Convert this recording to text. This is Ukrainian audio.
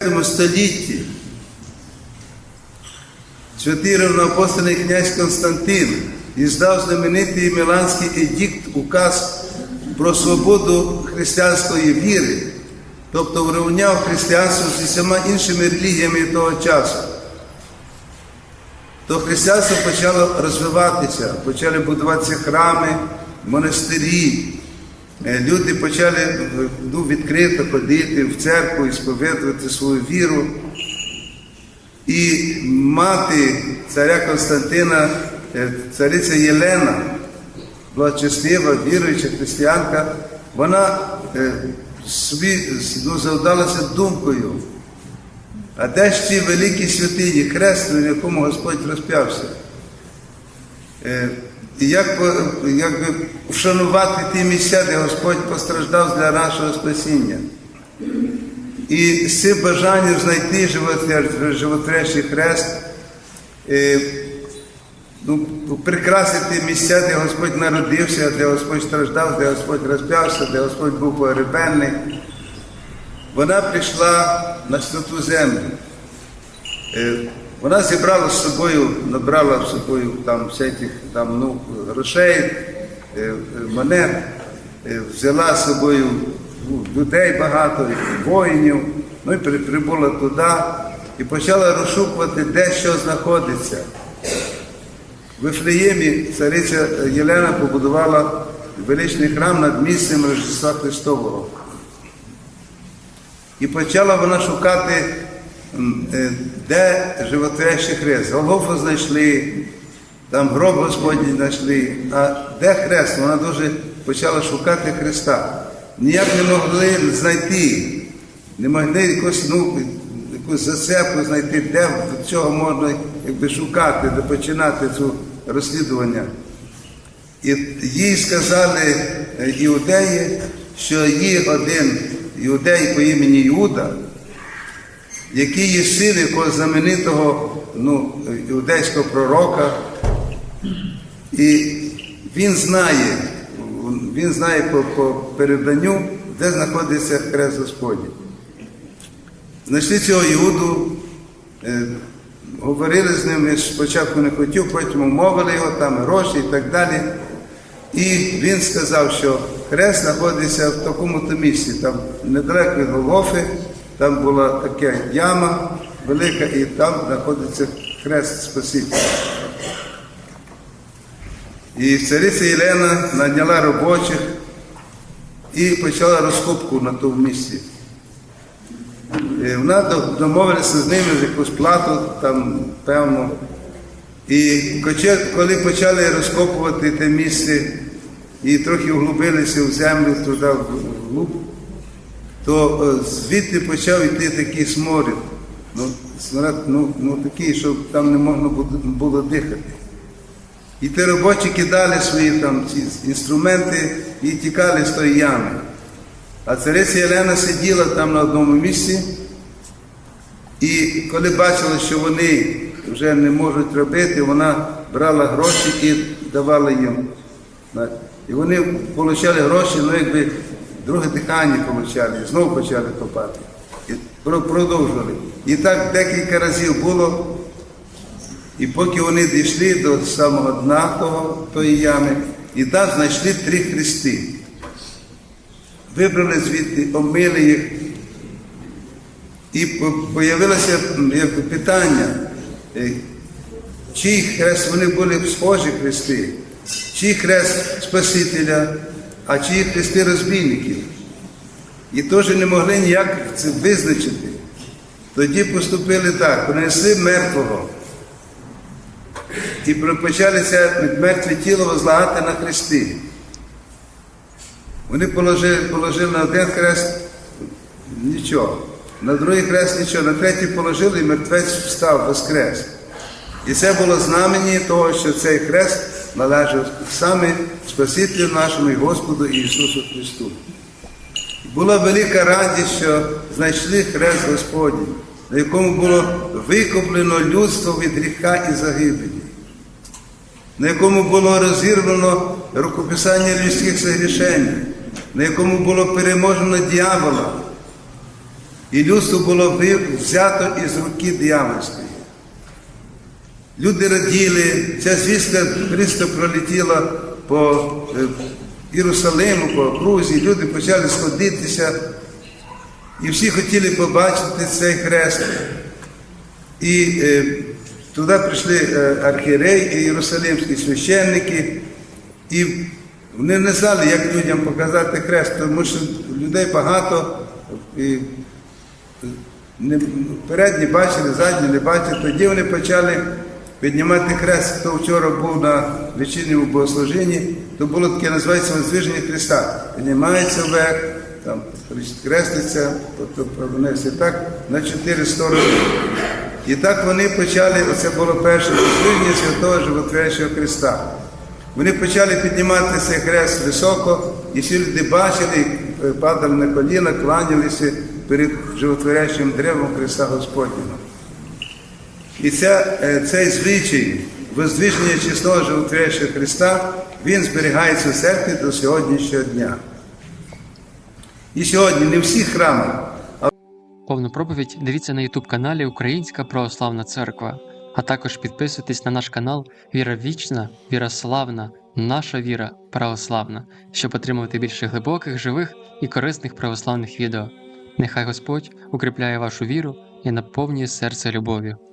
в столітті святий рівноапостольний князь Константин іздав знаменитий Міланський едикт, указ про свободу християнської віри, тобто врівняв християнство з усіма іншими релігіями того часу. То християнство почало розвиватися, почали будуватися храми, монастирі. Е, Люди почали е, ну, відкрито ходити в церкву і сповідувати свою віру. І мати царя Константина, е, цариця Єлена, благочестива, віруюча християнка, вона собі ну, завдалася думкою. А де ж ці великі святині, хрест, на якому Господь розп'явся? Е, І як, як би вшанувати ті місця, де Господь постраждав для нашого спасіння. І з цим бажанням знайти животвор- животворящий хрест, е, ну, прикрасити місця, де Господь народився, де Господь страждав, де Господь розп'явся, де Господь був погребенний, вона прийшла на святу землю. Вона зібрала з собою, набрала з собою там всяких там, ну, грошей, е, е, монет, е, взяла з собою ну, людей багато, воїнів, ну і прибула туди і почала розшукувати, де що знаходиться. В Вифлеємі цариця Єлена побудувала величний храм над місцем Рождества Христового. І почала вона шукати, де животворящий хрест. Голгофу знайшли, там гроб Господній знайшли. А де хрест? Вона дуже почала шукати Христа. Ніяк не могли знайти, не могли якусь, ну, якусь зацепку знайти, де цього можна якби, шукати, де починати це розслідування. І їй сказали е, іудеї, що є один іудей по імені Іуда, який є син якогось знаменитого ну, іудейського пророка, і він знає, він знає по, по переданню, де знаходиться хрест Господній. Знайшли цього Іуду, е, говорили з ним, спочатку не хотів, потім умовили його, там гроші і так далі. І він сказав, що хрест знаходиться в такому-то місці, там недалеко від Голгофи, там була така яма велика, і там знаходиться хрест Спасителя. І цариця Єлена наняла робочих і почала розкопку на тому місці. Е, Вона домовилася з ними за якусь плату, там, певно. І коли почали розкопувати те місце і трохи вглубилися в землю туди вглуб, то е, звідти почав йти такий сморід. Ну, сморід, ну, ну такий, що там не можна було- дихати. І ті робочі кидали свої там ці інструменти і тікали з тої ями. А цариця Єлена сиділа там на одному місці, і коли бачила, що вони вже не можуть робити, вона брала гроші і давала їм. І вони отримали гроші, ну якби друге дихання отримали, знову почали копати. І продовжували. І так декілька разів було. І поки вони дійшли до самого дна того, тої ями, і там знайшли три хрести. Вибрали звідти, омили їх. І м, питання, е, чий хрест вони були схожі хрести, чий хрест Спасителя, а чиї хрести розбійників. І теж не могли ніяк це визначити. Тоді поступили так, принесли мертвого і почалися мертве тіло возлагати на хрести. Вони положили, положили на один хрест нічого, на другий хрест нічого, на третій положили і мертвець встав, воскрес. І це було знамені того, що цей хрест належав саме Спасителю нашому і Господу Ісусу Христу. Була велика радість, що знайшли хрест Господній, на якому було викуплено людство від гріха і загибелі, на якому було розірвано рукописання людських согрішень, на якому було переможено дьявола, І людство було взято із руки диявольської. Люди раділи, ця звістка Христа пролетіла по е, Єрусалиму, по окрузі, люди почали сходитися, і всі хотіли побачити цей хрест. І е, туди прийшли е, і єрусалимські священники, і вони не знали, як людям показати хрест, тому що людей багато, і передні бачили, задні не бачили. Тоді вони почали піднімати хрест. Хто вчора був на вечірньому богослужінні, то було таке називається Воздвиження Христа. Піднімається вверх, там хреститься, тобто все так на чотири сторони. І так вони почали, оце було перше воздвиження святого Животворящого Христа. Вони почали піднімати цей хрест високо, і всі люди бачили, е, падали на коліна, кланялися перед животворящим древом Христа Господнього. І ця, е, цей звичай воздвиження чесного животворящого Христа, він зберігається в церкві до сьогоднішнього дня. І сьогодні не в всіх храмах, Повну проповідь дивіться на YouTube каналі Українська Православна Церква, а також підписуйтесь на наш канал Віра Вічна, Віра Славна, Наша Віра Православна, щоб отримувати більше глибоких, живих і корисних православних відео. Нехай Господь укріпляє вашу віру і наповнює серце любов'ю.